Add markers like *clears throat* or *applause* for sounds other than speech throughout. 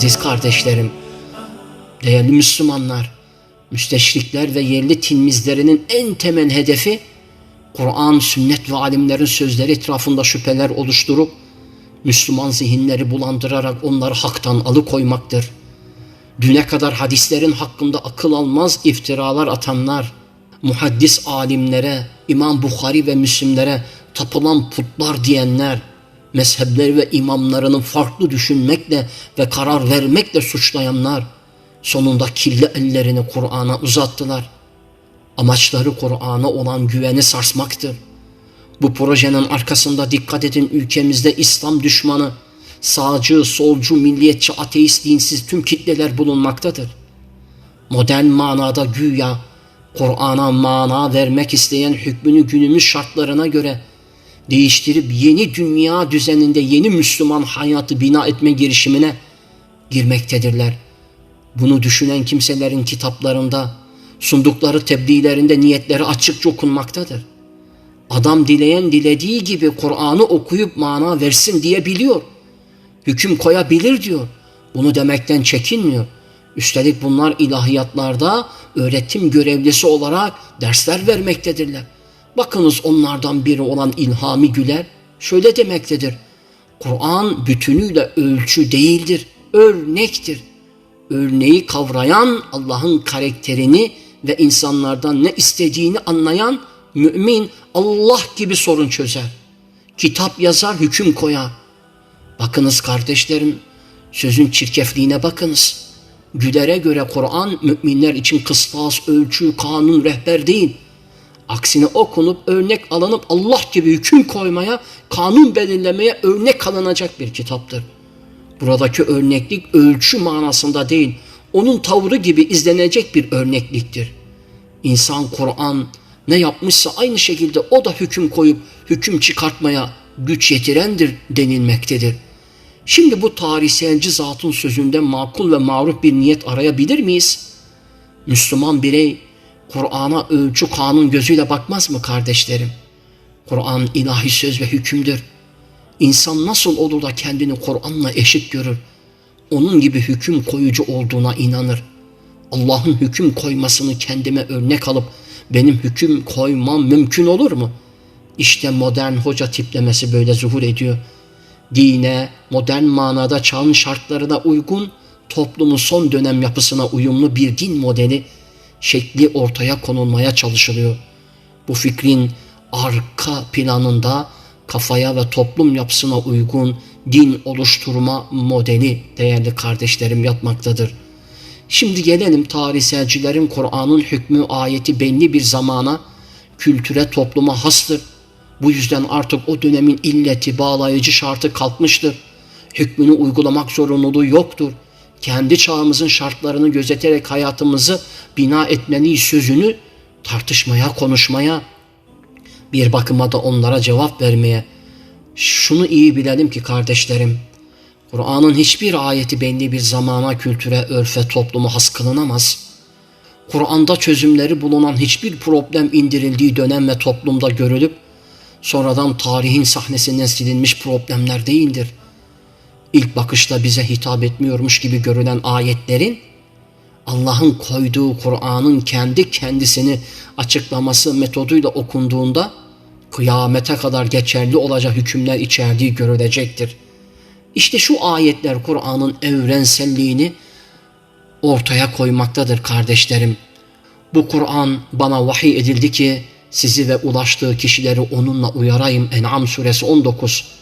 Aziz kardeşlerim, değerli Müslümanlar, müsteşrikler ve yerli tinmizlerinin en temel hedefi Kur'an, sünnet ve alimlerin sözleri etrafında şüpheler oluşturup Müslüman zihinleri bulandırarak onları haktan alıkoymaktır. Düne kadar hadislerin hakkında akıl almaz iftiralar atanlar, muhaddis alimlere, İmam Bukhari ve Müslimlere tapılan putlar diyenler, mezhepleri ve imamlarının farklı düşünmekle ve karar vermekle suçlayanlar, sonunda kirli ellerini Kur'an'a uzattılar. Amaçları Kur'an'a olan güveni sarsmaktır. Bu projenin arkasında dikkat edin ülkemizde İslam düşmanı, sağcı, solcu, milliyetçi, ateist, dinsiz tüm kitleler bulunmaktadır. Modern manada güya Kur'an'a mana vermek isteyen hükmünü günümüz şartlarına göre değiştirip yeni dünya düzeninde yeni Müslüman hayatı bina etme girişimine girmektedirler. Bunu düşünen kimselerin kitaplarında, sundukları tebliğlerinde niyetleri açıkça okunmaktadır. Adam dileyen dilediği gibi Kur'an'ı okuyup mana versin diye biliyor. Hüküm koyabilir diyor. Bunu demekten çekinmiyor. Üstelik bunlar ilahiyatlarda öğretim görevlisi olarak dersler vermektedirler. Bakınız onlardan biri olan İlhami Güler şöyle demektedir. Kur'an bütünüyle ölçü değildir, örnektir. Örneği kavrayan Allah'ın karakterini ve insanlardan ne istediğini anlayan mümin Allah gibi sorun çözer. Kitap yazar, hüküm koyar. Bakınız kardeşlerim, sözün çirkefliğine bakınız. Güler'e göre Kur'an müminler için kıstas, ölçü, kanun, rehber değil. Aksine okunup örnek alınıp Allah gibi hüküm koymaya, kanun belirlemeye örnek alınacak bir kitaptır. Buradaki örneklik ölçü manasında değil, onun tavrı gibi izlenecek bir örnekliktir. İnsan Kur'an ne yapmışsa aynı şekilde o da hüküm koyup hüküm çıkartmaya güç yetirendir denilmektedir. Şimdi bu tarihselci zatın sözünde makul ve maruf bir niyet arayabilir miyiz? Müslüman birey Kur'an'a ölçü kanun gözüyle bakmaz mı kardeşlerim? Kur'an ilahi söz ve hükümdür. İnsan nasıl olur da kendini Kur'an'la eşit görür? Onun gibi hüküm koyucu olduğuna inanır. Allah'ın hüküm koymasını kendime örnek alıp benim hüküm koymam mümkün olur mu? İşte modern hoca tiplemesi böyle zuhur ediyor. Dine, modern manada çağın şartlarına uygun, toplumun son dönem yapısına uyumlu bir din modeli şekli ortaya konulmaya çalışılıyor. Bu fikrin arka planında kafaya ve toplum yapısına uygun din oluşturma modeli değerli kardeşlerim yatmaktadır. Şimdi gelelim tarihselcilerin Kur'an'ın hükmü ayeti belli bir zamana, kültüre, topluma hastır. Bu yüzden artık o dönemin illeti, bağlayıcı şartı kalkmıştır. Hükmünü uygulamak zorunluluğu yoktur. Kendi çağımızın şartlarını gözeterek hayatımızı bina etmeliyiz sözünü tartışmaya, konuşmaya, bir bakıma da onlara cevap vermeye. Şunu iyi bilelim ki kardeşlerim, Kur'an'ın hiçbir ayeti belli bir zamana, kültüre, örfe, topluma has kılınamaz. Kur'an'da çözümleri bulunan hiçbir problem indirildiği dönem ve toplumda görülüp sonradan tarihin sahnesinden silinmiş problemler değildir. İlk bakışta bize hitap etmiyormuş gibi görülen ayetlerin Allah'ın koyduğu Kur'an'ın kendi kendisini açıklaması metoduyla okunduğunda kıyamete kadar geçerli olacak hükümler içerdiği görülecektir. İşte şu ayetler Kur'an'ın evrenselliğini ortaya koymaktadır kardeşlerim. Bu Kur'an bana vahiy edildi ki sizi ve ulaştığı kişileri onunla uyarayım. En'am suresi 19.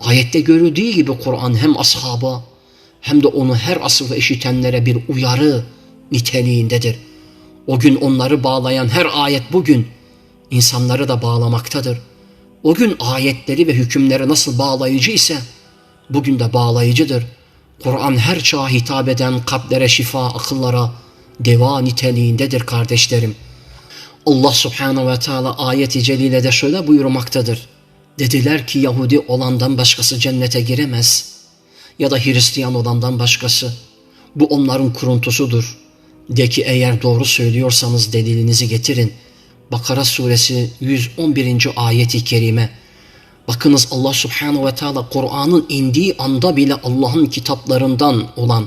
Ayette görüldüğü gibi Kur'an hem ashaba hem de onu her asırda işitenlere bir uyarı niteliğindedir. O gün onları bağlayan her ayet bugün insanları da bağlamaktadır. O gün ayetleri ve hükümleri nasıl bağlayıcı ise bugün de bağlayıcıdır. Kur'an her çağa hitap eden kalplere şifa, akıllara deva niteliğindedir kardeşlerim. Allah subhanahu ve teala ayeti celilede şöyle buyurmaktadır. Dediler ki Yahudi olandan başkası cennete giremez ya da Hristiyan olandan başkası. Bu onların kuruntusudur. De ki eğer doğru söylüyorsanız delilinizi getirin. Bakara suresi 111. ayeti kerime. Bakınız Allah subhanahu ve teala Kur'an'ın indiği anda bile Allah'ın kitaplarından olan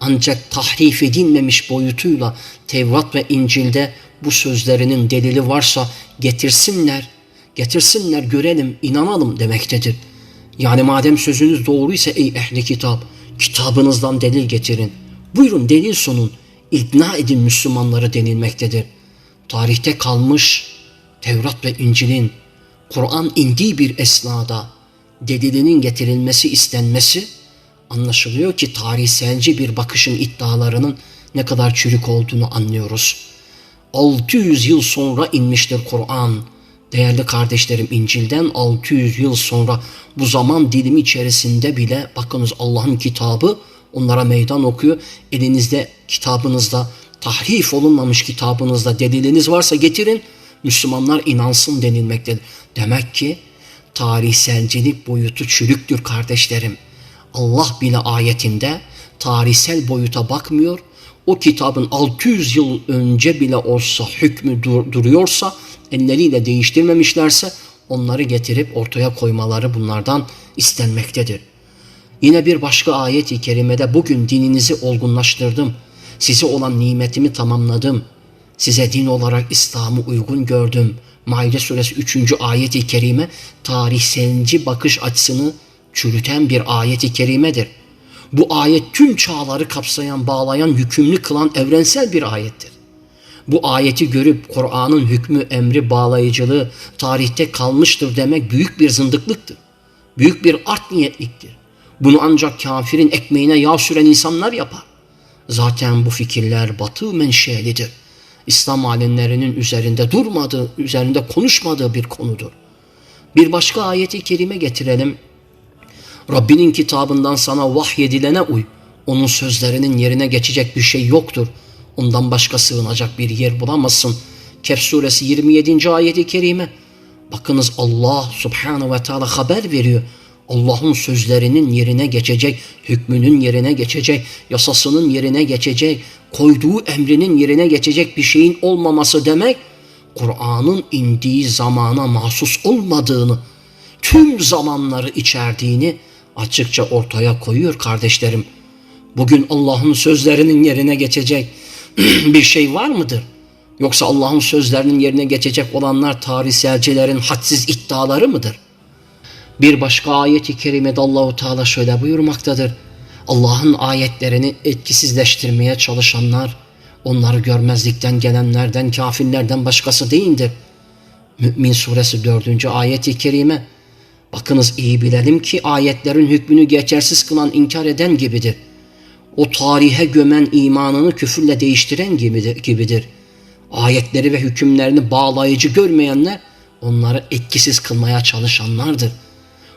ancak tahrif edilmemiş boyutuyla Tevrat ve İncil'de bu sözlerinin delili varsa getirsinler, getirsinler görelim, inanalım demektedir. Yani madem sözünüz doğruysa ey ehli kitap, kitabınızdan delil getirin. Buyurun delil sunun, ikna edin Müslümanları denilmektedir. Tarihte kalmış Tevrat ve İncil'in Kur'an indiği bir esnada delilinin getirilmesi istenmesi anlaşılıyor ki tarihselci bir bakışın iddialarının ne kadar çürük olduğunu anlıyoruz. 600 yıl sonra inmiştir Kur'an. Değerli kardeşlerim İncil'den 600 yıl sonra bu zaman dilimi içerisinde bile bakınız Allah'ın kitabı onlara meydan okuyor. Elinizde kitabınızda tahrif olunmamış kitabınızda deliliniz varsa getirin. Müslümanlar inansın denilmektedir. Demek ki tarihselcilik boyutu çürüktür kardeşlerim. Allah bile ayetinde tarihsel boyuta bakmıyor. O kitabın 600 yıl önce bile olsa hükmü dur- duruyorsa elleriyle değiştirmemişlerse onları getirip ortaya koymaları bunlardan istenmektedir. Yine bir başka ayet-i kerimede bugün dininizi olgunlaştırdım. Size olan nimetimi tamamladım. Size din olarak İslam'ı uygun gördüm. Maide suresi 3. ayet-i kerime tarihselci bakış açısını çürüten bir ayet-i kerimedir. Bu ayet tüm çağları kapsayan, bağlayan, yükümlü kılan evrensel bir ayettir. Bu ayeti görüp Kur'an'ın hükmü, emri, bağlayıcılığı tarihte kalmıştır demek büyük bir zındıklıktır. Büyük bir art niyetliktir. Bunu ancak kafirin ekmeğine yağ süren insanlar yapar. Zaten bu fikirler batı menşelidir. İslam alimlerinin üzerinde durmadığı, üzerinde konuşmadığı bir konudur. Bir başka ayeti kerime getirelim. Rabbinin kitabından sana vahyedilene uy. Onun sözlerinin yerine geçecek bir şey yoktur. Ondan başka sığınacak bir yer bulamazsın. Kehf suresi 27. ayeti kerime. Bakınız Allah subhanahu ve teala haber veriyor. Allah'ın sözlerinin yerine geçecek, hükmünün yerine geçecek, yasasının yerine geçecek, koyduğu emrinin yerine geçecek bir şeyin olmaması demek, Kur'an'ın indiği zamana mahsus olmadığını, tüm zamanları içerdiğini açıkça ortaya koyuyor kardeşlerim. Bugün Allah'ın sözlerinin yerine geçecek *clears throat* bir şey var mıdır? Yoksa Allah'ın sözlerinin yerine geçecek olanlar tarihselcilerin hadsiz iddiaları mıdır? Bir başka ayet-i kerimede Allahu Teala şöyle buyurmaktadır. Allah'ın ayetlerini etkisizleştirmeye çalışanlar, onları görmezlikten gelenlerden, kafirlerden başkası değildir. Mü'min suresi 4. ayet-i kerime. Bakınız iyi bilelim ki ayetlerin hükmünü geçersiz kılan inkar eden gibidir. O tarihe gömen imanını küfürle değiştiren gibidir. Ayetleri ve hükümlerini bağlayıcı görmeyenler onları etkisiz kılmaya çalışanlardır.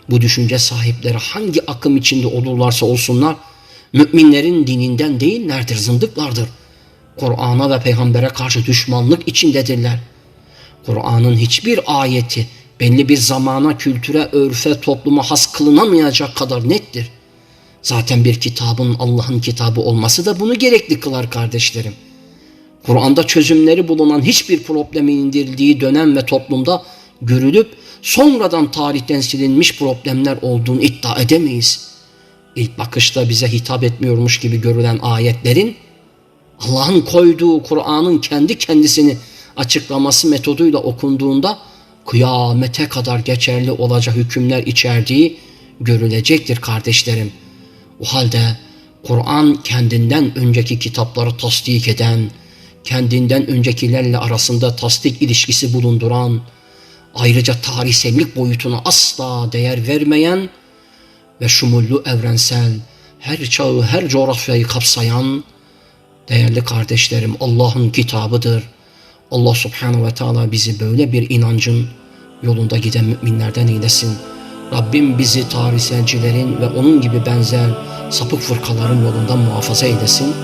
Bu düşünce sahipleri hangi akım içinde olurlarsa olsunlar müminlerin dininden değillerdir, zındıklardır. Kur'an'a ve peygambere karşı düşmanlık içindedirler. Kur'an'ın hiçbir ayeti belli bir zamana, kültüre, örfe, topluma has kılınamayacak kadar nettir. Zaten bir kitabın Allah'ın kitabı olması da bunu gerekli kılar kardeşlerim. Kur'an'da çözümleri bulunan hiçbir problemin indirildiği dönem ve toplumda görülüp sonradan tarihten silinmiş problemler olduğunu iddia edemeyiz. İlk bakışta bize hitap etmiyormuş gibi görülen ayetlerin Allah'ın koyduğu Kur'an'ın kendi kendisini açıklaması metoduyla okunduğunda kıyamete kadar geçerli olacak hükümler içerdiği görülecektir kardeşlerim. O halde Kur'an kendinden önceki kitapları tasdik eden, kendinden öncekilerle arasında tasdik ilişkisi bulunduran, ayrıca tarihsellik boyutuna asla değer vermeyen ve şumullu evrensel, her çağı, her coğrafyayı kapsayan, değerli kardeşlerim Allah'ın kitabıdır. Allah subhanahu ve teala bizi böyle bir inancın yolunda giden müminlerden eylesin. Rabbim bizi tarihselcilerin ve onun gibi benzer sapık fırkaların yolundan muhafaza eylesin.